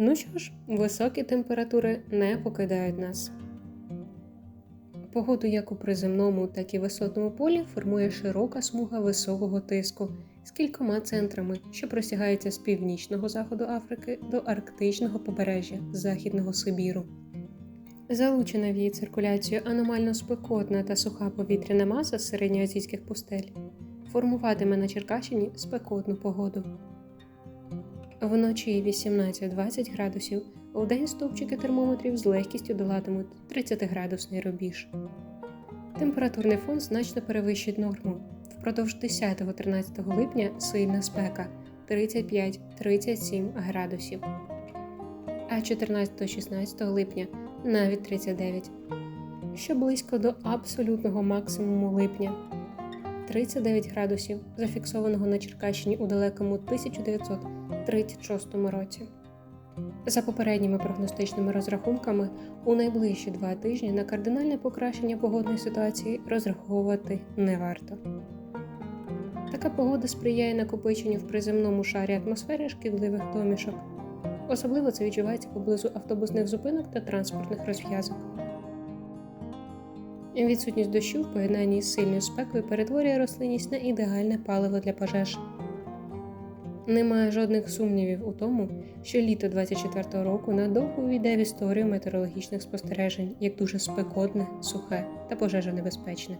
Ну що ж, високі температури не покидають нас. Погоду як у приземному, так і висотному полі формує широка смуга високого тиску з кількома центрами, що простягається з північного заходу Африки до арктичного побережжя Західного Сибіру. Залучена в її циркуляцію аномально спекотна та суха повітряна маса середньоазійських пустель формуватиме на Черкащині спекотну погоду. Вночі 18-20 градусів, вдень стовпчики термометрів з легкістю долатимуть 30-градусний рубіж. Температурний фон значно перевищить норму. Впродовж 10-13 липня сильна спека 35-37 градусів, а 14-16 липня навіть 39, що близько до абсолютного максимуму липня. 39 градусів, зафіксованого на Черкащині у далекому 1936 році. За попередніми прогностичними розрахунками, у найближчі два тижні на кардинальне покращення погодної ситуації розраховувати не варто. Така погода сприяє накопиченню в приземному шарі атмосфери шкідливих домішок. Особливо це відчувається поблизу автобусних зупинок та транспортних розв'язок. Відсутність дощу в поєднанні з сильною спекою перетворює рослинність на ідеальне паливо для пожеж. Немає жодних сумнівів у тому, що літо 24-го року надовго увійде в історію метеорологічних спостережень як дуже спекотне, сухе та пожежонебезпечне.